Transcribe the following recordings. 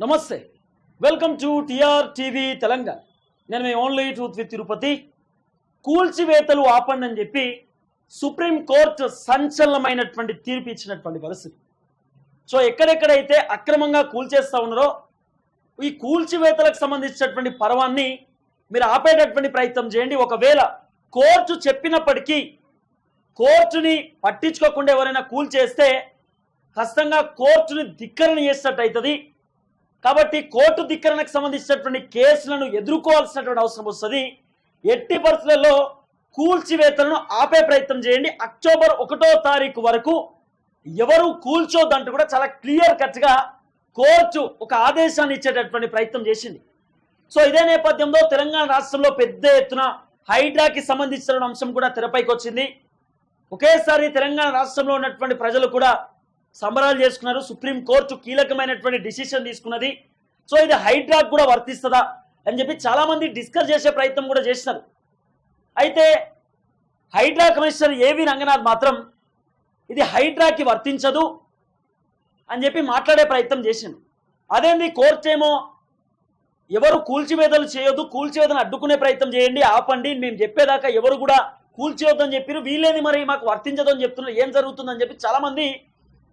నమస్తే. Welcome to TR TV Telangana నేను మీ ఓన్లీ ట్రూత్ విత్ తిరుపతి కూల్చివేతలు ఆపండి అని చెప్పి సుప్రీం కోర్టు సంచలనమైనటువంటి తీర్పు ఇచ్చినటువంటి పరిస్థితి. సో ఎక్కడెక్కడైతే అక్రమంగా కూల్చేస్తూ ఉన్నారో ఈ కూల్చివేతలకు సంబంధించినటువంటి పర్వాన్ని మీరు ఆపేటటువంటి ప్రయత్నం చేయండి. ఒకవేళ కోర్టు చెప్పినప్పటికీ కోర్టుని పట్టించుకోకుండా ఎవరైనా కూల్చేస్తే ఖచ్చితంగా కోర్టుని ధిక్కరణ చేసినట్టు అవుతుంది కాబట్టి కోర్టు ధిక్కరణకు సంబంధించినటువంటి కేసులను ఎదుర్కోవాల్సినటువంటి అవసరం వస్తుంది. ఎట్టి పరిస్థితులలో కూల్చివేతలను ఆపే ప్రయత్నం చేయండి. అక్టోబర్ ఒకటో తారీఖు వరకు ఎవరు కూల్చోద్దంటూ కూడా చాలా క్లియర్ కట్గా కోర్టు ఒక ఆదేశాన్ని ఇచ్చేటటువంటి ప్రయత్నం చేసింది. సో ఇదే నేపథ్యంలో తెలంగాణ రాష్ట్రంలో పెద్ద ఎత్తున హైడ్రాకి సంబంధించిన అంశం కూడా తెరపైకి వచ్చింది. ఒకేసారి తెలంగాణ రాష్ట్రంలో ఉన్నటువంటి ప్రజలు కూడా సంబరాలు చేసుకున్నారు. సుప్రీం కోర్టు కీలకమైనటువంటి డిసిషన్ తీసుకున్నది. సో ఇది హైడ్రాక్ కూడా వర్తిస్తుందా అని చెప్పి చాలామంది డిస్కస్ చేసే ప్రయత్నం కూడా చేసినారు అయితే హైడ్రా కమిషనర్ ఏవి రంగనాథ్ మాత్రం ఇది హైడ్రాకి వర్తించదు అని చెప్పి మాట్లాడే ప్రయత్నం చేసిండు. అదేంది కోర్టు ఏమో ఎవరు కూల్చివేదలు చేయొద్దు కూల్చివేతను అడ్డుకునే ప్రయత్నం చేయండి ఆపండి మేము చెప్పేదాకా ఎవరు కూడా కూల్చివద్దని చెప్పారు. వీళ్ళేది మరి మాకు వర్తించదు అని చెప్తున్నారు. ఏం జరుగుతుందని చెప్పి చాలామంది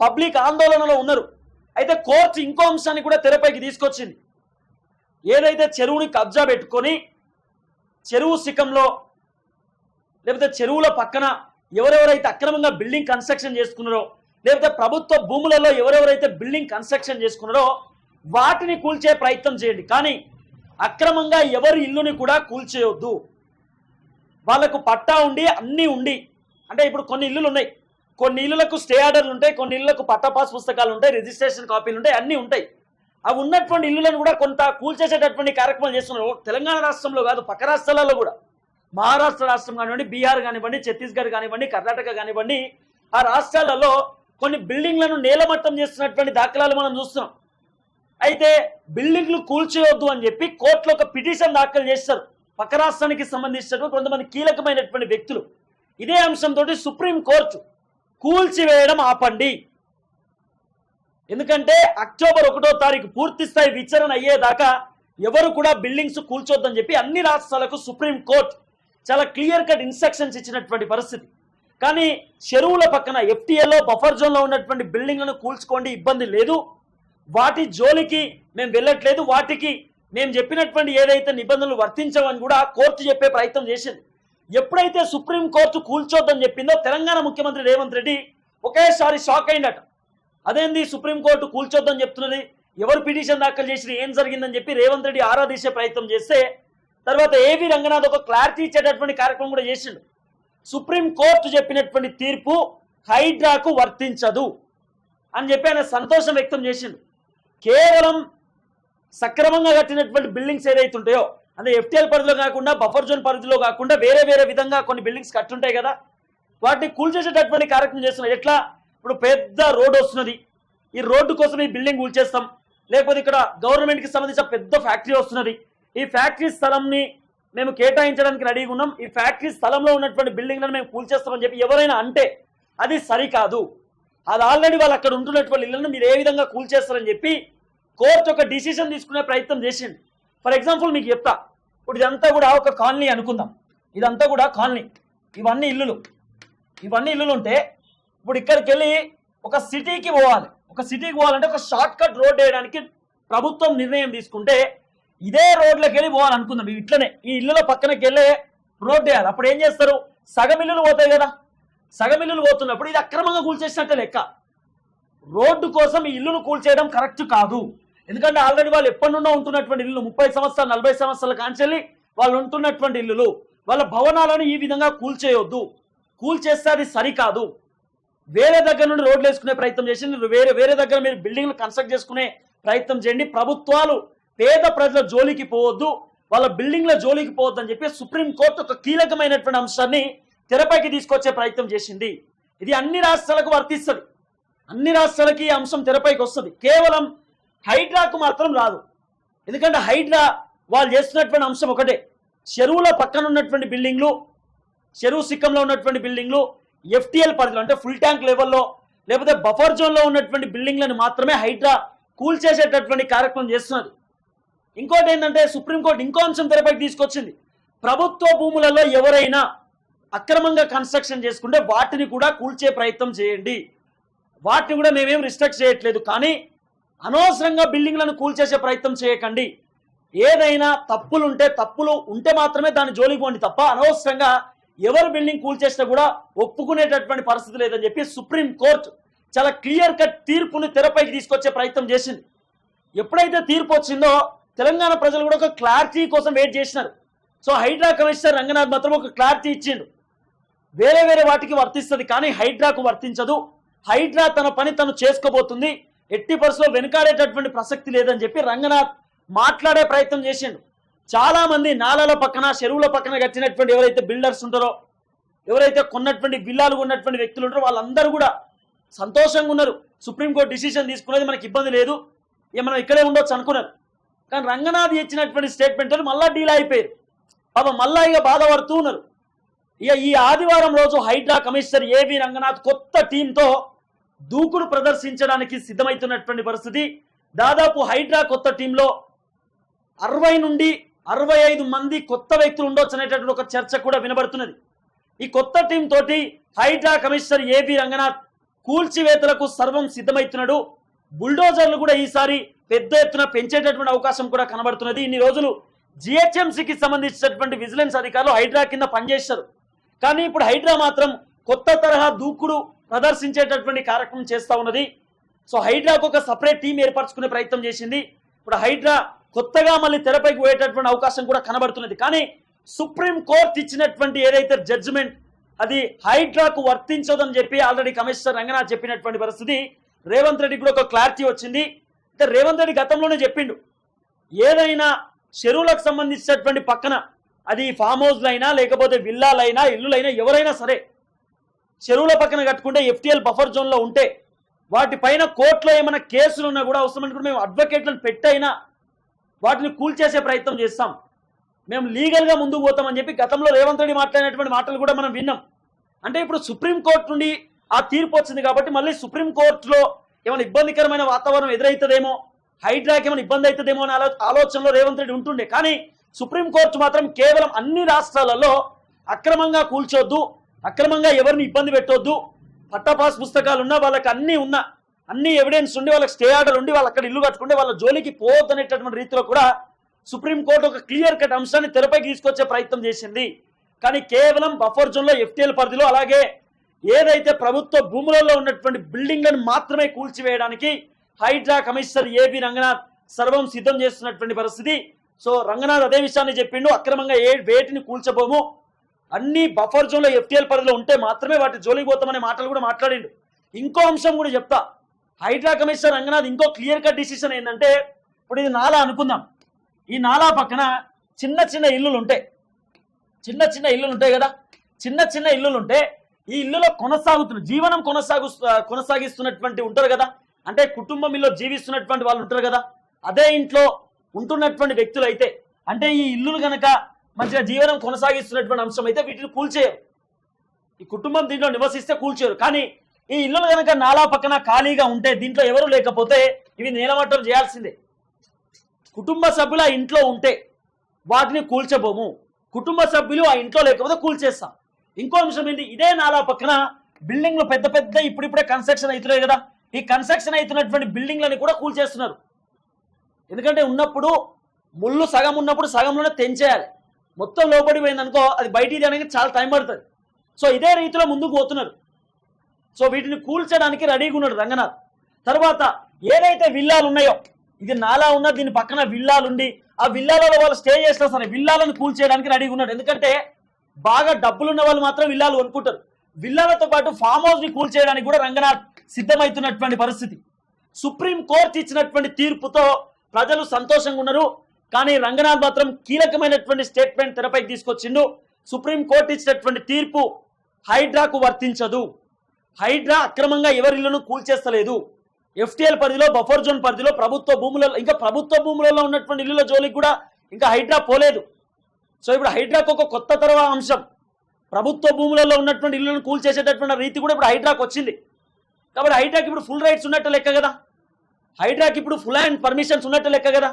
పబ్లిక్ ఆందోళనలో ఉన్నారు. అయితే కోర్టు ఇంకో అంశాన్ని కూడా తెరపైకి తీసుకొచ్చింది. ఏదైతే చెరువుని కబ్జా పెట్టుకొని చెరువు శిఖంలో లేకపోతే చెరువుల పక్కన ఎవరెవరైతే అక్రమంగా బిల్డింగ్ కన్స్ట్రక్షన్ చేసుకున్నారో లేకపోతే ప్రభుత్వ భూములలో ఎవరెవరైతే బిల్డింగ్ కన్స్ట్రక్షన్ చేసుకున్నారో వాటిని కూల్చే ప్రయత్నం చేయండి. కానీ అక్రమంగా ఎవరి ఇల్లుని కూడా కూల్చేయొద్దు. వాళ్ళకు పట్టా ఉండి అన్నీ ఉండి అంటే ఇప్పుడు కొన్ని ఇల్లులు ఉన్నాయి. కొన్ని ఇళ్ళకు స్టే ఆర్డర్లు ఉంటాయి కొన్ని ఇళ్ళకు పట్టా పాస్ పుస్తకాలు ఉంటాయి రిజిస్ట్రేషన్ కాపీలు ఉంటాయి అన్నీ ఉంటాయి. అవి ఉన్నటువంటి ఇల్లులను కూడా కొంత కూల్చేసేటటువంటి కార్యక్రమాలు చేస్తున్నారు. తెలంగాణ రాష్ట్రంలో కాదు పక్క రాష్ట్రాలలో కూడా. మహారాష్ట్ర రాష్ట్రం కానివ్వండి బీహార్ కానివ్వండి ఛత్తీస్గఢ్ కానివ్వండి కర్ణాటక కానివ్వండి ఆ రాష్ట్రాలలో కొన్ని బిల్డింగ్లను నేలమట్టం చేస్తున్నటువంటి దాఖలాలు మనం చూస్తున్నాం. అయితే బిల్డింగ్లు కూల్చేయొద్దు అని చెప్పి కోర్టులో ఒక పిటిషన్ దాఖలు చేస్తారు. పక్క రాష్ట్రానికి సంబంధించినటువంటి కొంతమంది కీలకమైనటువంటి వ్యక్తులు. ఇదే అంశంతో సుప్రీం కోర్టు కూల్చివేయడం ఆపండి. ఎందుకంటే అక్టోబర్ ఒకటో తారీఖు పూర్తి స్థాయి విచారణ అయ్యేదాకా ఎవరు కూడా బిల్డింగ్స్ కూల్చొద్దని చెప్పి అన్ని రాష్ట్రాలకు సుప్రీం కోర్టు చాలా క్లియర్ కట్ ఇన్స్ట్రక్షన్స్ ఇచ్చినటువంటి పరిస్థితి. కానీ చెరువుల పక్కన ఎఫ్టీఏలో బఫర్ జోన్లో ఉన్నటువంటి బిల్డింగ్లను కూల్చుకోండి ఇబ్బంది లేదు. వాటి జోలికి మేము వెళ్ళట్లేదు. వాటికి మేము చెప్పినటువంటి ఏదైతే నిబంధనలు వర్తించవని కూడా కోర్టు చెప్పే ప్రయత్నం చేసింది. ఎప్పుడైతే సుప్రీం కోర్టు కూల్చొద్దని చెప్పిందో తెలంగాణ ముఖ్యమంత్రి రేవంత్ రెడ్డి ఒకేసారి షాక్ అయిందట అదేంది సుప్రీం కోర్టు కూల్చొద్దని చెప్తున్నది? ఎవరు పిటిషన్ దాఖలు చేసిన ఏం జరిగిందని చెప్పి రేవంత్ రెడ్డి ఆరాధించే ప్రయత్నం చేస్తే తర్వాత ఏవి రంగనాథ్ ఒక క్లారిటీ ఇచ్చేటటువంటి కార్యక్రమం కూడా చేసిండు. సుప్రీం కోర్టు చెప్పినటువంటి తీర్పు హైడ్రాకు వర్తించదు అని చెప్పి ఆయన సంతోషం వ్యక్తం చేసిండు. కేవలం సక్రమంగా కట్టినటువంటి బిల్డింగ్స్ ఏదైతే ఉంటాయో అంటే ఎఫ్టీఎల్ పరిధిలో కాకుండా బఫర్ జోన్ పరిధిలో కాకుండా వేరే వేరే విధంగా కొన్ని బిల్డింగ్స్ కట్టుంటాయి కదా. వాటిని కూల్చేసేటటువంటి కార్యక్రమం చేస్తున్నారు ఎట్లా? ఇప్పుడు పెద్ద రోడ్డు వస్తున్నది. ఈ రోడ్డు కోసం ఈ బిల్డింగ్ కూల్చేస్తాం లేకపోతే ఇక్కడ గవర్నమెంట్కి సంబంధించిన పెద్ద ఫ్యాక్టరీ వస్తున్నది. ఈ ఫ్యాక్టరీ స్థలంని మేము కేటాయించడానికి రెడీగా ఉన్నాం. ఈ ఫ్యాక్టరీ స్థలంలో ఉన్నటువంటి బిల్డింగ్లను మేము కూల్చేస్తామని చెప్పి ఎవరైనా అంటే అది సరికాదు. అది ఆల్రెడీ వాళ్ళు అక్కడ ఉంటున్నటువంటి ఇళ్ళను మీరు ఏ విధంగా కూల్చేస్తారని చెప్పి కోర్టు ఒక డిసిషన్ తీసుకునే ప్రయత్నం చేసింది ఫర్ ఎగ్జాంపుల్ మీకు చెప్తా. ఇప్పుడు ఇదంతా కూడా ఒక కాలనీ అనుకుందాం. ఇదంతా కూడా కాలనీ. ఇవన్నీ ఇల్లులు. ఇవన్నీ ఇల్లులు ఉంటే ఇప్పుడు ఇక్కడికి వెళ్ళి ఒక సిటీకి పోవాలి. ఒక సిటీకి పోవాలంటే ఒక షార్ట్ కట్ రోడ్ వేయడానికి ప్రభుత్వం నిర్ణయం తీసుకుంటే ఇదే రోడ్లోకి వెళ్ళి పోవాలనుకుందాం ఇవి ఇట్లనే. ఈ ఇల్లుల పక్కనకి వెళ్ళే రోడ్ వేయాలి. అప్పుడు ఏం చేస్తారు? సగం ఇల్లులు పోతాయి కదా. సగం ఇల్లులు పోతున్నప్పుడు ఇది అక్రమంగా కూల్చేసినట్టే లెక్క. రోడ్డు కోసం ఈ ఇల్లును కూల్చేయడం కరెక్ట్ కాదు. ఎందుకంటే ఆల్రెడీ వాళ్ళు ఎప్పటి నుండో ఉంటున్నటువంటి ఇల్లు ముప్పై సంవత్సరాలు నలభై సంవత్సరాల కాంచెల్లి వాళ్ళు ఉంటున్నటువంటి ఇల్లులు వాళ్ళ భవనాలను ఈ విధంగా కూల్చేయొద్దు. కూల్చేస్తే అది సరికాదు. వేరే దగ్గర నుండి రోడ్లు వేసుకునే ప్రయత్నం చేసి వేరే వేరే దగ్గర మీరు బిల్డింగ్లు కన్స్ట్రక్ట్ చేసుకునే ప్రయత్నం చేయండి. ప్రభుత్వాలు పేద ప్రజల జోలికి పోవద్దు. వాళ్ళ బిల్డింగ్ల జోలికి పోవద్దు అని చెప్పి సుప్రీంకోర్టు ఒక కీలకమైనటువంటి అంశాన్ని తెరపైకి తీసుకొచ్చే ప్రయత్నం చేసింది. ఇది అన్ని రాష్ట్రాలకు వర్తిస్తుంది. అన్ని రాష్ట్రాలకి ఈ అంశం తెరపైకి వస్తుంది. కేవలం హైడ్రాకు మాత్రం రాదు. ఎందుకంటే హైడ్రా వాళ్ళు చేస్తున్నటువంటి అంశం ఒకటే. చెరువుల పక్కన ఉన్నటువంటి బిల్డింగ్లు చెరువు సిక్కంలో ఉన్నటువంటి బిల్డింగ్లు ఎఫ్టీఎల్ పరిధిలో అంటే ఫుల్ ట్యాంక్ లెవెల్లో లేకపోతే బఫర్ జోన్లో ఉన్నటువంటి బిల్డింగ్లను మాత్రమే హైడ్రా కూల్చేసేటటువంటి కార్యక్రమం చేస్తున్నది. ఇంకోటి ఏంటంటే సుప్రీంకోర్టు ఇంకో అంశం తెరపైకి తీసుకొచ్చింది. ప్రభుత్వ భూములలో ఎవరైనా అక్రమంగా కన్స్ట్రక్షన్ చేసుకుంటే వాటిని కూడా కూల్చే ప్రయత్నం చేయండి. వాటిని కూడా మేమేం రిస్ట్రిక్ట్ చేయట్లేదు. కానీ అనవసరంగా బిల్డింగ్లను కూల్చేసే ప్రయత్నం చేయకండి. ఏదైనా తప్పులు ఉంటే తప్పులు ఉంటే మాత్రమే దాన్ని జోలికి పోండి తప్ప అనవసరంగా ఎవరు బిల్డింగ్ కూల్చేసినా కూడా ఒప్పుకునేటటువంటి పరిస్థితి లేదని చెప్పి సుప్రీం కోర్టు చాలా క్లియర్ కట్ తీర్పుని తెరపైకి తీసుకొచ్చే ప్రయత్నం చేసింది. ఎప్పుడైతే తీర్పు వచ్చిందో తెలంగాణ ప్రజలు కూడా ఒక క్లారిటీ కోసం వెయిట్ చేసినారు. సో హైడ్రా కమిషనర్ రంగనాథ్ మాత్రం ఒక క్లారిటీ ఇచ్చిండు. వేరే వేరే వాటికి వర్తిస్తుంది కానీ హైడ్రాకు వర్తించదు. హైడ్రా తన పని తను చేసుకోబోతుంది. ఎట్టి పరిస్థితిలో వెనుకాడేటటువంటి ప్రసక్తి లేదని చెప్పి రంగనాథ్ మాట్లాడే ప్రయత్నం చేసిండు. చాలా మంది నాలాల పక్కన చెరువుల పక్కన కట్టినటువంటి ఎవరైతే బిల్డర్స్ ఉంటారో ఎవరైతే కొన్నటువంటి బిల్లాలు ఉన్నటువంటి వ్యక్తులు ఉంటారో వాళ్ళందరూ కూడా సంతోషంగా ఉన్నారు. సుప్రీంకోర్టు డిసిషన్ తీసుకునేది మనకి ఇబ్బంది లేదు. ఇక మనం ఇక్కడే ఉండొచ్చు అనుకున్నారు. కానీ రంగనాథ్ ఇచ్చినటువంటి స్టేట్మెంట్ మళ్ళా డీల్ అయిపోయారు. పాప మళ్ళా ఇక బాధపడుతూ ఉన్నారు. ఇక ఈ ఆదివారం రోజు హైడ్రా కమిషనర్ ఏవి రంగనాథ్ కొత్త టీంతో దూకుడు ప్రదర్శించడానికి సిద్ధమవుతున్నటువంటి పరిస్థితి. దాదాపు హైడ్రా కొత్త టీంలో అరవై నుండి అరవై ఐదు మంది కొత్త వ్యక్తులు ఉండొచ్చు అనేటటువంటి ఒక చర్చ కూడా వినబడుతున్నది. ఈ కొత్త టీం తోటి HYDRAA commissioner A P Ranganath కూల్చివేతలకు సర్వం సిద్ధమవుతున్నాడు బుల్డోజర్లు కూడా ఈసారి పెద్ద ఎత్తున పెంచేటటువంటి అవకాశం కూడా కనబడుతున్నది. ఇన్ని రోజులు జిహెచ్ఎంసీకి సంబంధించినటువంటి విజిలెన్స్ అధికారులు హైడ్రా కింద పనిచేస్తారు కానీ ఇప్పుడు హైడ్రా మాత్రం కొత్త తరహా దూకుడు ప్రదర్శించేటటువంటి కార్యక్రమం చేస్తూ ఉన్నది. సో హైడ్రాకు ఒక సపరేట్ టీం ఏర్పరచుకునే ప్రయత్నం చేసింది. ఇప్పుడు హైడ్రా కొత్తగా మళ్ళీ తెరపైకి పోయేటటువంటి అవకాశం కూడా కనబడుతున్నది. కానీ సుప్రీం కోర్టు ఇచ్చినటువంటి ఏదైతే జడ్జిమెంట్ అది హైడ్రాకు వర్తించదని చెప్పి ఆల్రెడీ కమిషనర్ రంగనాథ్ చెప్పినటువంటి పరిస్థితి. రేవంత్ రెడ్డి కూడా ఒక క్లారిటీ వచ్చింది. అంటే రేవంత్ రెడ్డి గతంలోనే చెప్పిండు ఏదైనా చెరువులకు సంబంధించినటువంటి పక్కన అది ఫామ్ హౌస్లైనా లేకపోతే విల్లాలైనా ఇల్లులైనా ఎవరైనా సరే చెరువుల పక్కన కట్టుకుంటే ఎఫ్టీఎల్ బఫర్ జోన్లో ఉంటే వాటి పైన కోర్టులో ఏమైనా కేసులు ఉన్నా కూడా అవసరం అనుకుంటే మేము అడ్వకేట్లను పెట్టైనా వాటిని కూల్చేసే ప్రయత్నం చేస్తాం. మేము లీగల్గా ముందుకు పోతామని చెప్పి గతంలో రేవంత్ రెడ్డి మాట్లాడినటువంటి మాటలు కూడా మనం విన్నాం. అంటే ఇప్పుడు సుప్రీం కోర్టు నుండి ఆ తీర్పు వచ్చింది కాబట్టి మళ్ళీ సుప్రీం కోర్టులో ఏమైనా ఇబ్బందికరమైన వాతావరణం ఎదురవుతుందేమో హైడ్రాకి ఏమైనా ఇబ్బంది అవుతుందేమో అనే ఆలోచనలో రేవంత్ రెడ్డి ఉంటుండే. కానీ సుప్రీం కోర్టు మాత్రం కేవలం అన్ని రాష్ట్రాలలో అక్రమంగా కూల్చొద్దు. అక్రమంగా ఎవరిని ఇబ్బంది పెట్టొద్దు. పట్టపాస్ పుస్తకాలు ఉన్నా వాళ్ళకి అన్నీ ఉన్నా అన్ని ఎవిడెన్స్ ఉండి వాళ్ళకి స్టే ఆర్డర్ ఉండి వాళ్ళు అక్కడ ఇల్లు కట్టుకుంటే వాళ్ళ జోలికి పోవద్దనేటటువంటి రీతిలో కూడా సుప్రీంకోర్టు ఒక క్లియర్ కట్ అంశాన్ని తెరపైకి తీసుకొచ్చే ప్రయత్నం చేసింది. కానీ కేవలం బఫర్ జోన్లో ఎఫ్టీఎల్ పరిధిలో అలాగే ఏదైతే ప్రభుత్వ భూములలో ఉన్నటువంటి బిల్డింగ్లను మాత్రమే కూల్చివేయడానికి Hydraa commissioner A B Ranganath సర్వం సిద్ధం చేస్తున్నటువంటి పరిస్థితి. సో రంగనాథ్ అదే విషయాన్ని చెప్పిండు అక్రమంగా ఏ వేటిని కూల్చబోము? అన్ని బఫర్ జోన్లో ఎఫ్టీఎల్ పరిధిలో ఉంటే మాత్రమే వాటి జోలికి పోతామనే మాటలు కూడా మాట్లాడిండు. ఇంకో అంశం కూడా చెప్తా. హైడ్రా కమిషనర్ రంగనాథ్ ఇంకో క్లియర్ కట్ డిసిషన్ ఏంటంటే ఇప్పుడు ఇది నాలా అనుకుందాం. ఈ నాలా పక్కన చిన్న చిన్న ఇల్లులు ఉంటాయి. చిన్న చిన్న ఇల్లులు ఉంటాయి కదా? చిన్న చిన్న ఇల్లులు ఉంటే ఈ ఇల్లులో కొనసాగుతున్న జీవనం కొనసాగు కొనసాగిస్తున్నటువంటి ఉంటారు కదా? అంటే కుటుంబం ఇల్లు జీవిస్తున్నటువంటి వాళ్ళు ఉంటారు కదా? అదే ఇంట్లో ఉంటున్నటువంటి వ్యక్తులు అయితే అంటే ఈ ఇల్లులు గనక మంచిగా జీవనం కొనసాగిస్తున్నటువంటి అంశం అయితే వీటిని కూల్చేయరు. ఈ కుటుంబం దీంట్లో నివసిస్తే కూల్చేయరు. కానీ ఈ ఇల్లులు కనుక నాలా పక్కన ఖాళీగా ఉంటే దీంట్లో ఎవరు లేకపోతే ఇవి నేలమట్టం చేయాల్సిందే. కుటుంబ సభ్యులు ఆ ఇంట్లో ఉంటే వాటిని కూల్చబోము. కుటుంబ సభ్యులు ఆ ఇంట్లో లేకపోతే కూల్చేస్తాం. ఇంకో అంశం ఏంటి? ఇదే నాలా పక్కన బిల్డింగ్లు పెద్ద పెద్ద ఇప్పుడిప్పుడే కన్స్ట్రక్షన్ అవుతున్నాయి కదా. ఈ కన్స్ట్రక్షన్ అవుతున్నటువంటి బిల్డింగ్లని కూడా కూల్చేస్తున్నారు. ఎందుకంటే ఉన్నప్పుడు ముళ్ళు సగం ఉన్నప్పుడు సగంలోనే తెంచేయాలి. మొత్తం లోపడిపోయింది పోయిందనుకో అది బయటికి తీయడానికి చాలా టైం పడుతుంది. సో ఇదే రీతిలో ముందుకు పోతున్నారు. సో వీటిని కూల్చడానికి రెడీగా ఉన్నాడు రంగనాథ్. తర్వాత ఏదైతే విల్లాలు ఉన్నాయో ఇది నాలా ఉన్న దీని పక్కన విల్లాలు ఉండి ఆ విల్లాలలో వాళ్ళు స్టే చేసినా సరే విల్లాలను కూల్చేయడానికి రెడీగా ఉన్నాడు. ఎందుకంటే బాగా డబ్బులు ఉన్న వాళ్ళు మాత్రం విల్లాలు కొనుక్కుంటారు. విల్లాలతో పాటు ఫామ్ హౌస్ని కూల్చేయడానికి కూడా రంగనాథ్ సిద్ధమవుతున్నటువంటి పరిస్థితి. సుప్రీం కోర్టు ఇచ్చినటువంటి తీర్పుతో ప్రజలు సంతోషంగా ఉన్నారు. కానీ రంగనాథ్ మాత్రం కీలకమైనటువంటి స్టేట్మెంట్ తెరపైకి తీసుకొచ్చిండు. సుప్రీం కోర్టు ఇచ్చినటువంటి తీర్పు హైడ్రాకు వర్తించదు. హైడ్రా అక్రమంగా ఎవరి ఇళ్ళను కూల్చేస్తలేదు. ఎఫ్టీఎల్ పరిధిలో బఫర్ జోన్ పరిధిలో ప్రభుత్వ భూములలో ఇంకా ప్రభుత్వ భూములలో ఉన్నటువంటి ఇల్లుల జోలికి కూడా ఇంకా హైడ్రా పోలేదు. సో ఇప్పుడు హైడ్రాకు ఒక కొత్త తరహా అంశం. ప్రభుత్వ భూములలో ఉన్నటువంటి ఇల్లులను కూల్చేసేటటువంటి రీతి కూడా ఇప్పుడు హైడ్రాకు వచ్చింది. కాబట్టి హైడ్రాకి ఇప్పుడు ఫుల్ రైట్స్ ఉన్నట్టు లెక్క కదా? హైడ్రాకి ఇప్పుడు ఫుల్ అండ్ పర్మిషన్స్ ఉన్నట్టు లెక్క కదా?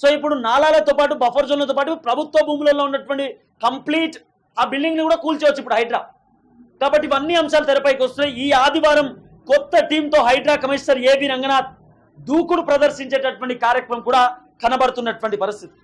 సో ఇప్పుడు నాలాలతో పాటు బఫర్ జోన్లతో పాటు ప్రభుత్వ భూములలో ఉన్నటువంటి కంప్లీట్ ఆ బిల్డింగ్ని కూడా కూల్చేవచ్చు ఇప్పుడు హైడ్రా. కాబట్టి ఇవన్నీ అంశాలు తెరపైకి వస్తున్నాయి ఈ ఆదివారం కొత్త టీంతో హైడ్రా కమిషనర్ ఏబి రంగనాథ్ దూకుడు ప్రదర్శించేటటువంటి కార్యక్రమం కూడా కనబడుతున్నటువంటి పరిస్థితి.